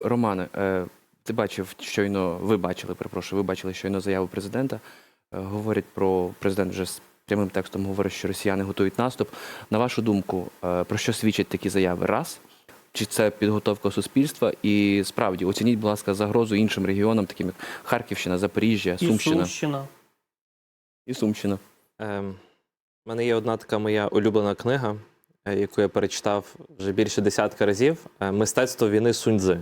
Романе, е, ти бачив щойно, ви бачили, перепрошую, ви бачили щойно заяву президента. Е, Говорять про президент вже з прямим текстом говорить, що росіяни готують наступ. На вашу думку, е, про що свідчать такі заяви? Раз. Чи це підготовка суспільства? І справді оцініть, будь ласка, загрозу іншим регіонам, таким як Харківщина, Запоріжжя, І Сумщина Сумщина. і Сумщина. Ем, У мене є одна така моя улюблена книга, яку я перечитав вже більше десятка разів. Мистецтво війни Суньцзи.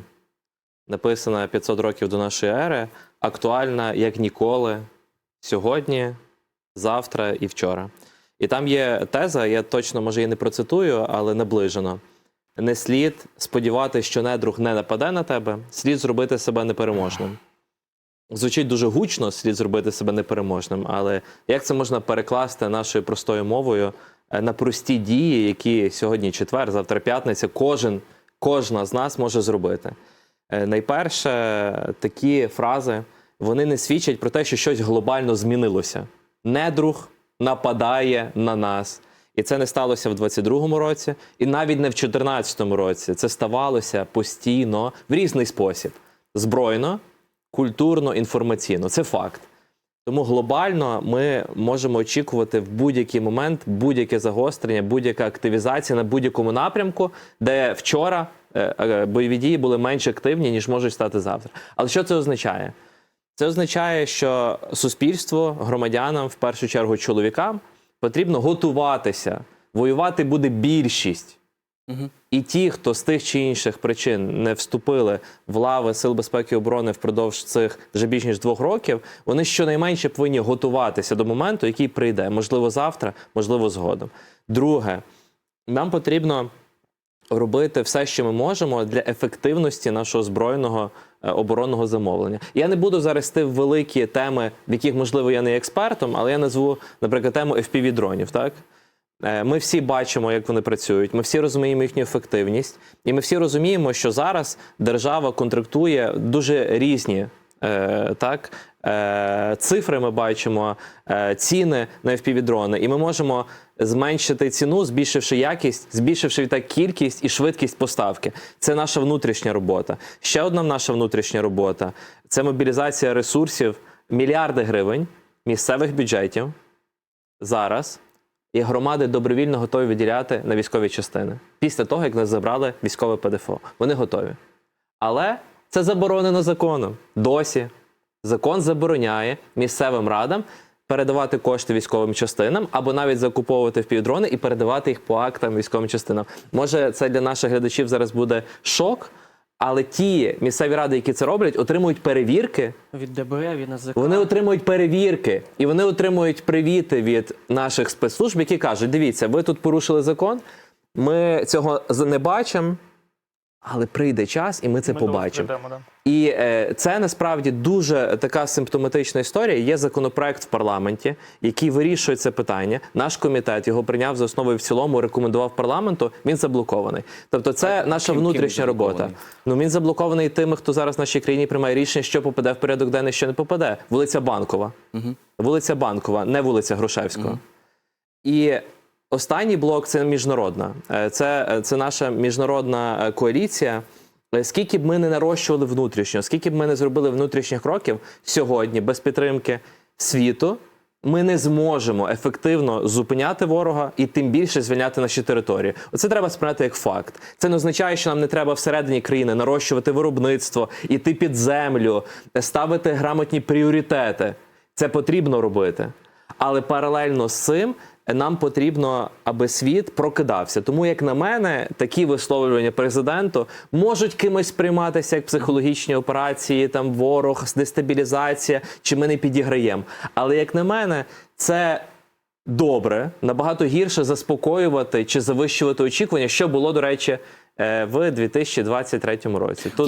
Написана 500 років до нашої ери, актуальна як ніколи сьогодні, завтра і вчора. І там є теза, я точно може її не процитую, але наближено. Не слід сподіватися, що недруг не нападе на тебе, слід зробити себе непереможним. Звучить дуже гучно, слід зробити себе непереможним, але як це можна перекласти нашою простою мовою е, на прості дії, які сьогодні четвер, завтра п'ятниця, кожен, кожна з нас може зробити? Е, Найперше, такі фрази вони не свідчать про те, що щось глобально змінилося. Недруг нападає на нас. І це не сталося в 22-му році, і навіть не в 14-му році. Це ставалося постійно в різний спосіб: збройно, культурно, інформаційно. Це факт. Тому глобально ми можемо очікувати в будь-який момент будь-яке загострення, будь-яка активізація на будь-якому напрямку, де вчора бойові дії були менш активні, ніж можуть стати завтра. Але що це означає? Це означає, що суспільство, громадянам, в першу чергу чоловікам, потрібно готуватися. Воювати буде більшість. Угу. І ті, хто з тих чи інших причин не вступили в лави Сил безпеки і оборони впродовж цих вже більш ніж двох років, вони щонайменше повинні готуватися до моменту, який прийде. Можливо, завтра, можливо, згодом. Друге, нам потрібно робити все, що ми можемо для ефективності нашого збройного е, оборонного замовлення. Я не буду зараз йти в великі теми, в яких, можливо, я не експертом, але я назву, наприклад, тему fpv дронів так? Е, Ми всі бачимо, як вони працюють. Ми всі розуміємо їхню ефективність, і ми всі розуміємо, що зараз держава контрактує дуже різні. Е, Так, е, цифри ми бачимо, е, ціни на FPV-дрони, і ми можемо зменшити ціну, збільшивши якість, збільшивши відтак кількість і швидкість поставки. Це наша внутрішня робота. Ще одна наша внутрішня робота це мобілізація ресурсів, мільярди гривень місцевих бюджетів зараз і громади добровільно готові виділяти на військові частини після того, як нас забрали військове ПДФО. Вони готові. Але це заборонено законом. Досі закон забороняє місцевим радам передавати кошти військовим частинам або навіть закуповувати впівдрони і передавати їх по актам військовим частинам. Може, це для наших глядачів зараз буде шок, але ті місцеві ради, які це роблять, отримують перевірки Від ДБР, від НАЗК. вони отримують перевірки і вони отримують привіти від наших спецслужб, які кажуть: дивіться, ви тут порушили закон, ми цього не бачимо, але прийде час, і ми це Ми побачимо. да. І е, це насправді дуже така симптоматична історія. Є законопроект в парламенті, який вирішує це питання. Наш комітет його прийняв за основу і в цілому, рекомендував парламенту. Він заблокований. Тобто, це наша ким- ким внутрішня робота. Ну він заблокований тими, хто зараз в нашій країні приймає рішення, що попаде в порядок денний, що не попаде. Вулиця Банкова. Угу. Вулиця Банкова, не вулиця Грушевського. Мгм. І останній блок це міжнародна. Е, Це, це наша міжнародна е, коаліція. Е, Скільки б ми не нарощували внутрішньо, скільки б ми не зробили внутрішніх кроків сьогодні без підтримки світу, ми не зможемо ефективно зупиняти ворога і тим більше звільняти наші території. Оце треба сприйняти як факт. Це не означає, що нам не треба всередині країни нарощувати виробництво, іти під землю, е, ставити грамотні пріоритети. Це потрібно робити. Але паралельно з цим нам потрібно, аби світ прокидався. Тому, як на мене, такі висловлювання президенту можуть кимось сприйматися як психологічні операції, там ворог, дестабілізація, чи ми не підіграємо. Але як на мене, це. Добре, набагато гірше заспокоювати чи завищувати очікування, що було, до речі, е, в 2023 році. Тут